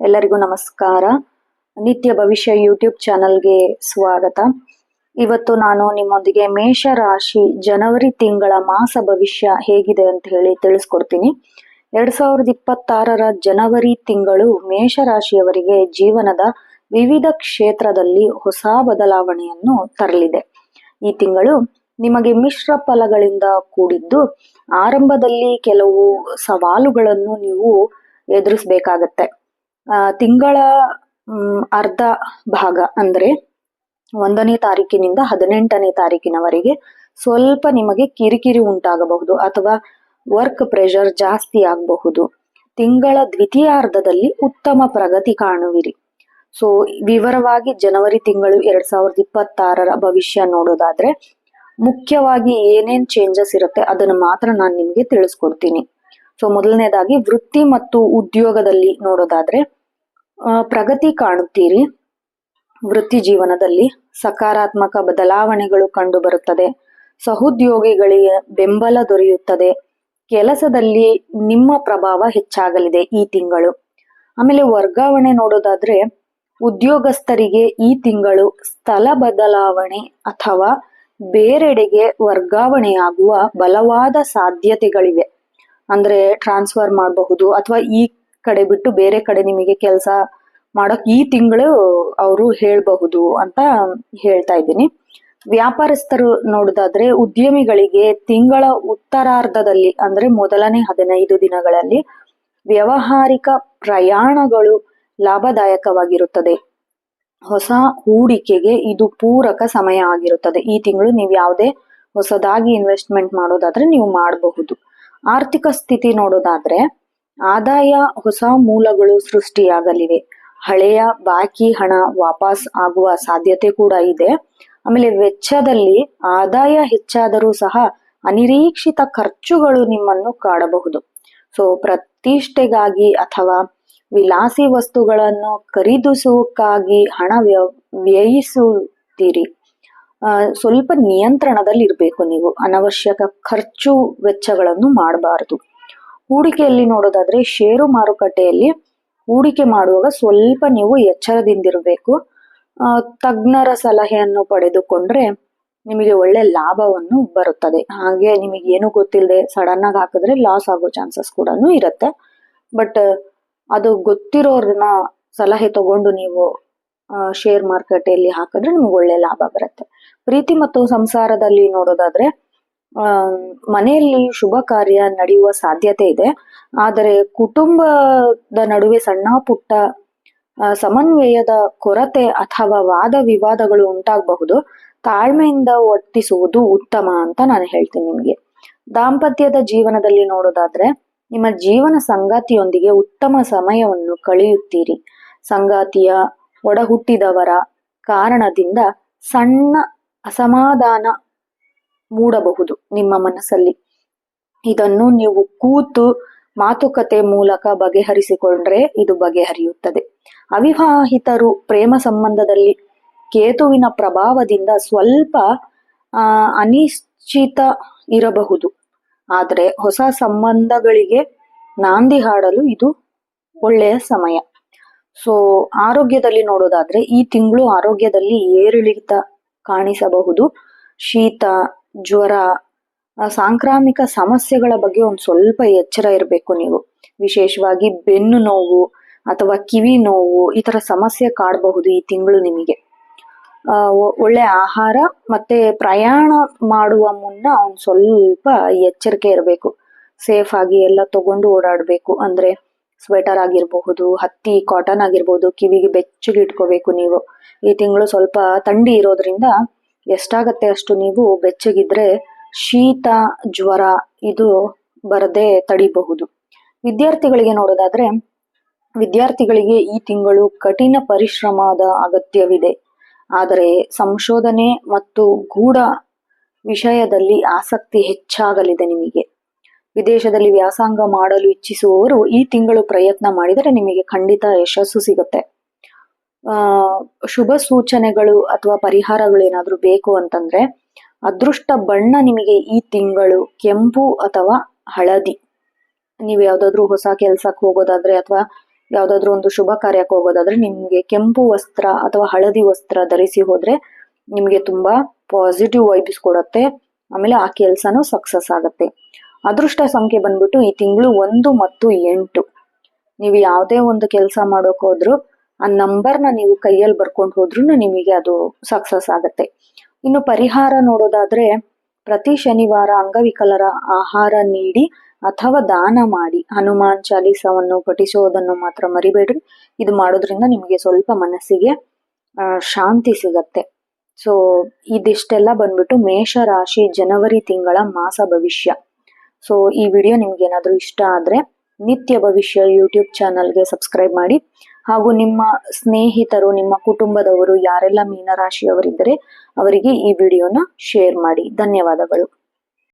ಎಲ್ಲರಿಗೂ ನಮಸ್ಕಾರ. ನಿತ್ಯ ಭವಿಷ್ಯ ಯೂಟ್ಯೂಬ್ ಚಾನಲ್ಗೆ ಸ್ವಾಗತ. ಇವತ್ತು ನಾನು ನಿಮ್ಮೊಂದಿಗೆ ಮೇಷ ರಾಶಿ ಜನವರಿ ತಿಂಗಳ ಮಾಸ ಭವಿಷ್ಯ ಹೇಗಿದೆ ಅಂತ ಹೇಳಿ ತಿಳಿಸ್ಕೊಡ್ತೀನಿ. ಎರಡ್ ಸಾವಿರದ ಇಪ್ಪತ್ತಾರರ ಜನವರಿ ತಿಂಗಳು ಮೇಷ ರಾಶಿಯವರಿಗೆ ಜೀವನದ ವಿವಿಧ ಕ್ಷೇತ್ರದಲ್ಲಿ ಹೊಸ ಬದಲಾವಣೆಯನ್ನು ತರಲಿದೆ. ಈ ತಿಂಗಳು ನಿಮಗೆ ಮಿಶ್ರ ಫಲಗಳಿಂದ ಕೂಡಿದ್ದು, ಆರಂಭದಲ್ಲಿ ಕೆಲವು ಸವಾಲುಗಳನ್ನು ನೀವು ಎದುರಿಸಬೇಕಾಗತ್ತೆ. ತಿಂಗಳ ಅರ್ಧ ಭಾಗ ಅಂದ್ರೆ ಒಂದನೇ ತಾರೀಕಿನಿಂದ ಹದಿನೆಂಟನೇ ತಾರೀಕಿನವರೆಗೆ ಸ್ವಲ್ಪ ನಿಮಗೆ ಕಿರಿಕಿರಿ ಉಂಟಾಗಬಹುದು ಅಥವಾ ವರ್ಕ್ ಪ್ರೆಷರ್ ಜಾಸ್ತಿ ಆಗಬಹುದು. ತಿಂಗಳ ದ್ವಿತೀಯಾರ್ಧದಲ್ಲಿ ಉತ್ತಮ ಪ್ರಗತಿ ಕಾಣುವಿರಿ. ಸೊ ವಿವರವಾಗಿ ಜನವರಿ ತಿಂಗಳು ಎರಡ್ ಸಾವಿರದ ಇಪ್ಪತ್ತಾರರ ಭವಿಷ್ಯ ನೋಡೋದಾದ್ರೆ ಮುಖ್ಯವಾಗಿ ಏನೇನ್ ಚೇಂಜಸ್ ಇರುತ್ತೆ ಅದನ್ನು ಮಾತ್ರ ನಾನು ನಿಮಗೆ ತಿಳಿಸ್ಕೊಡ್ತೀನಿ. ಸೊ ಮೊದಲನೇದಾಗಿ ವೃತ್ತಿ ಮತ್ತು ಉದ್ಯೋಗದಲ್ಲಿ ನೋಡೋದಾದ್ರೆ ಪ್ರಗತಿ ಕಾಣುತ್ತೀರಿ. ವೃತ್ತಿ ಜೀವನದಲ್ಲಿ ಸಕಾರಾತ್ಮಕ ಬದಲಾವಣೆಗಳು ಕಂಡುಬರುತ್ತದೆ. ಸಹೋದ್ಯೋಗಿಗಳಿಗೆ ಬೆಂಬಲ ದೊರೆಯುತ್ತದೆ. ಕೆಲಸದಲ್ಲಿ ನಿಮ್ಮ ಪ್ರಭಾವ ಹೆಚ್ಚಾಗಲಿದೆ ಈ ತಿಂಗಳು. ಆಮೇಲೆ ವರ್ಗಾವಣೆ ನೋಡೋದಾದ್ರೆ, ಉದ್ಯೋಗಸ್ಥರಿಗೆ ಈ ತಿಂಗಳು ಸ್ಥಳ ಬದಲಾವಣೆ ಅಥವಾ ಬೇರೆಡೆಗೆ ವರ್ಗಾವಣೆಯಾಗುವ ಬಲವಾದ ಸಾಧ್ಯತೆಗಳಿವೆ. ಅಂದ್ರೆ ಟ್ರಾನ್ಸ್ಫರ್ ಮಾಡಬಹುದು ಅಥವಾ ಈ ಕಡೆ ಬಿಟ್ಟು ಬೇರೆ ಕಡೆ ನಿಮಗೆ ಕೆಲಸ ಮಾಡೋಕ್ ಈ ತಿಂಗಳು ಅವರು ಹೇಳಬಹುದು ಅಂತ ಹೇಳ್ತಾ ಇದ್ದೀನಿ. ವ್ಯಾಪಾರಸ್ಥರು ನೋಡೋದಾದ್ರೆ ಉದ್ಯಮಿಗಳಿಗೆ ತಿಂಗಳ ಉತ್ತರಾರ್ಧದಲ್ಲಿ ಅಂದ್ರೆ ಮೊದಲನೇ ಹದಿನೈದು ದಿನಗಳಲ್ಲಿ ವ್ಯವಹಾರಿಕ ಪ್ರಯಾಣಗಳು ಲಾಭದಾಯಕವಾಗಿರುತ್ತದೆ. ಹೊಸ ಹೂಡಿಕೆಗೆ ಇದು ಪೂರಕ ಸಮಯ ಆಗಿರುತ್ತದೆ. ಈ ತಿಂಗಳು ನೀವು ಯಾವುದೇ ಹೊಸದಾಗಿ ಇನ್ವೆಸ್ಟ್ಮೆಂಟ್ ಮಾಡೋದಾದ್ರೆ ನೀವು ಮಾಡಬಹುದು. ಆರ್ಥಿಕ ಸ್ಥಿತಿ ನೋಡೋದಾದ್ರೆ ಆದಾಯ ಹೊಸ ಮೂಲಗಳು ಸೃಷ್ಟಿಯಾಗಲಿವೆ. ಹಳೆಯ ಬಾಕಿ ಹಣ ವಾಪಸ್ ಆಗುವ ಸಾಧ್ಯತೆ ಕೂಡ ಇದೆ. ಆಮೇಲೆ ವೆಚ್ಚದಲ್ಲಿ ಆದಾಯ ಹೆಚ್ಚಾದರೂ ಸಹ ಅನಿರೀಕ್ಷಿತ ಖರ್ಚುಗಳು ನಿಮ್ಮನ್ನು ಕಾಡಬಹುದು. ಸೊ ಪ್ರತಿಷ್ಠೆಗಾಗಿ ಅಥವಾ ವಿಲಾಸಿ ವಸ್ತುಗಳನ್ನು ಖರೀದಿಸುವಕ್ಕಾಗಿ ಹಣ ವ್ಯ- ವ್ಯಯಿಸುತ್ತೀರಿ. ಸ್ವಲ್ಪ ನಿಯಂತ್ರಣದಲ್ಲಿ ಇರಬೇಕು ನೀವು. ಅನವಶ್ಯಕ ಖರ್ಚು ವೆಚ್ಚಗಳನ್ನು ಮಾಡಬಾರದು. ಹೂಡಿಕೆಯಲ್ಲಿ ನೋಡೋದಾದ್ರೆ ಷೇರು ಮಾರುಕಟ್ಟೆಯಲ್ಲಿ ಹೂಡಿಕೆ ಮಾಡುವಾಗ ಸ್ವಲ್ಪ ನೀವು ಎಚ್ಚರದಿಂದಿರಬೇಕು. ತಜ್ಞರ ಸಲಹೆಯನ್ನು ಪಡೆದುಕೊಂಡ್ರೆ ನಿಮಗೆ ಒಳ್ಳೆ ಲಾಭವನ್ನು ಬರುತ್ತದೆ. ಹಾಗೆ ನಿಮಗೆ ಏನು ಗೊತ್ತಿಲ್ಲದೆ ಸಡನ್ ಆಗಿ ಹಾಕಿದ್ರೆ ಲಾಸ್ ಆಗೋ ಚಾನ್ಸಸ್ ಕೂಡ ಇರುತ್ತೆ. ಬಟ್ ಅದು ಗೊತ್ತಿರೋರನ್ನ ಸಲಹೆ ತಗೊಂಡು ನೀವು ಶೇರ್ ಮಾರುಕಟ್ಟೆಯಲ್ಲಿ ಹಾಕಿದ್ರೆ ನಿಮ್ಗೆ ಒಳ್ಳೆ ಲಾಭ ಬರುತ್ತೆ. ಪ್ರೀತಿ ಮತ್ತು ಸಂಸಾರದಲ್ಲಿ ನೋಡೋದಾದ್ರೆ ಮನೆಯಲ್ಲಿ ಶುಭ ಕಾರ್ಯ ನಡೆಯುವ ಸಾಧ್ಯತೆ ಇದೆ. ಆದರೆ ಕುಟುಂಬದ ನಡುವೆ ಸಣ್ಣ ಪುಟ್ಟ ಸಮನ್ವಯದ ಕೊರತೆ ಅಥವಾ ವಾದ ವಿವಾದಗಳು ಉಂಟಾಗಬಹುದು. ತಾಳ್ಮೆಯಿಂದ ವರ್ತಿಸುವುದು ಉತ್ತಮ ಅಂತ ನಾನು ಹೇಳ್ತೀನಿ ನಿಮಗೆ. ದಾಂಪತ್ಯದ ಜೀವನದಲ್ಲಿ ನೋಡೋದಾದ್ರೆ, ನಿಮ್ಮ ಜೀವನ ಸಂಗಾತಿಯೊಂದಿಗೆ ಉತ್ತಮ ಸಮಯವನ್ನು ಕಳೆಯುತ್ತೀರಿ. ಸಂಗಾತಿಯ ಒಡಹುಟ್ಟಿದವರ ಕಾರಣದಿಂದ ಸಣ್ಣ ಅಸಮಾಧಾನ ಮೂಡಬಹುದು ನಿಮ್ಮ ಮನಸ್ಸಲ್ಲಿ. ಇದನ್ನು ನೀವು ಕೂತು ಮಾತುಕತೆ ಮೂಲಕ ಬಗೆಹರಿಸಿಕೊಂಡ್ರೆ ಇದು ಬಗೆಹರಿಯುತ್ತದೆ. ಅವಿವಾಹಿತರು ಪ್ರೇಮ ಸಂಬಂಧದಲ್ಲಿ ಕೇತುವಿನ ಪ್ರಭಾವದಿಂದ ಸ್ವಲ್ಪ ಅನಿಶ್ಚಿತ ಇರಬಹುದು. ಆದರೆ ಹೊಸ ಸಂಬಂಧಗಳಿಗೆ ನಾಂದಿ ಹಾಡಲು ಇದು ಒಳ್ಳೆಯ ಸಮಯ. ಸೊ ಆರೋಗ್ಯದಲ್ಲಿ ನೋಡೋದಾದ್ರೆ ಈ ತಿಂಗಳು ಆರೋಗ್ಯದಲ್ಲಿ ಏರಿಳಿತ ಕಾಣಿಸಬಹುದು. ಶೀತ, ಜ್ವರ ಸಾಂಕ್ರಾಮಿಕ ಸಮಸ್ಯೆಗಳ ಬಗ್ಗೆ ಒಂದು ಸ್ವಲ್ಪ ಎಚ್ಚರ ಇರಬೇಕು ನೀವು. ವಿಶೇಷವಾಗಿ ಬೆನ್ನು ನೋವು ಅಥವಾ ಕಿವಿ ನೋವು ಈ ತರ ಸಮಸ್ಯೆ ಕಾಡಬಹುದು ಈ ತಿಂಗಳು ನಿಮಗೆ. ಒಳ್ಳೆ ಆಹಾರ ಮತ್ತೆ ಪ್ರಯಾಣ ಮಾಡುವ ಮುನ್ನ ಒಂದು ಸ್ವಲ್ಪ ಎಚ್ಚರಿಕೆ ಇರಬೇಕು. ಸೇಫ್ ಆಗಿ ಎಲ್ಲ ತಗೊಂಡು ಓಡಾಡಬೇಕು ಅಂದ್ರೆ ಸ್ವೆಟರ್ ಆಗಿರಬಹುದು, ಹತ್ತಿ ಕಾಟನ್ ಆಗಿರ್ಬೋದು ಕಿವಿಗೆ ಬೆಚ್ಚಗೆ ಇಟ್ಕೋಬೇಕು ನೀವು. ಈ ತಿಂಗಳು ಸ್ವಲ್ಪ ಥಂಡಿ ಇರೋದ್ರಿಂದ ಎಷ್ಟಾಗತ್ತೆ ಅಷ್ಟು ನೀವು ಬೆಚ್ಚಗಿದ್ರೆ ಶೀತ, ಜ್ವರ ಇದು ಬರದೆ ತಡಿಬಹುದು. ವಿದ್ಯಾರ್ಥಿಗಳಿಗೆ ನೋಡೋದಾದ್ರೆ, ವಿದ್ಯಾರ್ಥಿಗಳಿಗೆ ಈ ತಿಂಗಳು ಕಠಿಣ ಪರಿಶ್ರಮದ ಅಗತ್ಯವಿದೆ. ಆದರೆ ಸಂಶೋಧನೆ ಮತ್ತು ಗೂಢ ವಿಷಯದಲ್ಲಿ ಆಸಕ್ತಿ ಹೆಚ್ಚಾಗಲಿದೆ ನಿಮಗೆ. ವಿದೇಶದಲ್ಲಿ ವ್ಯಾಸಂಗ ಮಾಡಲು ಇಚ್ಛಿಸುವವರು ಈ ತಿಂಗಳು ಪ್ರಯತ್ನ ಮಾಡಿದರೆ ನಿಮಗೆ ಖಂಡಿತ ಯಶಸ್ಸು ಸಿಗುತ್ತೆ. ಶುಭ ಸೂಚನೆಗಳು ಅಥವಾ ಪರಿಹಾರಗಳು ಏನಾದರೂ ಬೇಕು ಅಂತಂದ್ರೆ, ಅದೃಷ್ಟ ಬಣ್ಣ ನಿಮಗೆ ಈ ತಿಂಗಳು ಕೆಂಪು ಅಥವಾ ಹಳದಿ. ನೀವು ಯಾವ್ದಾದ್ರು ಹೊಸ ಕೆಲಸಕ್ಕೆ ಹೋಗೋದಾದ್ರೆ ಅಥವಾ ಯಾವ್ದಾದ್ರು ಒಂದು ಶುಭ ಕಾರ್ಯಕ್ಕೆ ಹೋಗೋದಾದ್ರೆ ನಿಮ್ಗೆ ಕೆಂಪು ವಸ್ತ್ರ ಅಥವಾ ಹಳದಿ ವಸ್ತ್ರ ಧರಿಸಿ ಹೋದ್ರೆ ನಿಮ್ಗೆ ತುಂಬಾ ಪಾಸಿಟಿವ್ ವೈಬ್ಸ್ ಕೊಡುತ್ತೆ. ಆಮೇಲೆ ಆ ಕೆಲಸನೂ ಸಕ್ಸಸ್ ಆಗುತ್ತೆ. ಅದೃಷ್ಟ ಸಂಖ್ಯೆ ಬಂದ್ಬಿಟ್ಟು ಈ ತಿಂಗಳು ಒಂದು ಮತ್ತು ಎಂಟು. ನೀವು ಯಾವುದೇ ಒಂದು ಕೆಲಸ ಮಾಡೋಕ್ ಹೋದ್ರು, ಆ ನಂಬರ್ನ ನೀವು ಕೈಯಲ್ಲಿ ಬರ್ಕೊಂಡು ಹೋದ್ರೂ ನಿಮಗೆ ಅದು ಸಕ್ಸಸ್ ಆಗುತ್ತೆ. ಇನ್ನು ಪರಿಹಾರ ನೋಡೋದಾದ್ರೆ, ಪ್ರತಿ ಶನಿವಾರ ಅಂಗವಿಕಲರ ಆಹಾರ ನೀಡಿ ಅಥವಾ ದಾನ ಮಾಡಿ, ಹನುಮಾನ್ ಚಾಲೀಸವನ್ನು ಪಠಿಸೋದನ್ನು ಮಾತ್ರ ಮರಿಬೇಡ್ರಿ. ಇದು ಮಾಡೋದ್ರಿಂದ ನಿಮಗೆ ಸ್ವಲ್ಪ ಮನಸ್ಸಿಗೆ ಶಾಂತಿ ಸಿಗತ್ತೆ. ಸೊ ಇದಿಷ್ಟೆಲ್ಲ ಬಂದ್ಬಿಟ್ಟು ಮೇಷ ರಾಶಿ ಜನವರಿ ತಿಂಗಳ ಮಾಸ ಭವಿಷ್ಯ. ಸೊ ಈ ವಿಡಿಯೋ ನಿಮ್ಗೆ ಏನಾದರೂ ಇಷ್ಟ ಆದ್ರೆ ನಿತ್ಯ ಭವಿಷ್ಯ ಯೂಟ್ಯೂಬ್ ಚಾನಲ್ಗೆ ಸಬ್ಸ್ಕ್ರೈಬ್ ಮಾಡಿ. ಹಾಗೂ ನಿಮ್ಮ ಸ್ನೇಹಿತರು, ನಿಮ್ಮ ಕುಟುಂಬದವರು, ಯಾರೆಲ್ಲ ಮೀನರಾಶಿಯವರಿದ್ದರೆ ಅವರಿಗೆ ಈ ವಿಡಿಯೋನ ಶೇರ್ ಮಾಡಿ. ಧನ್ಯವಾದಗಳು.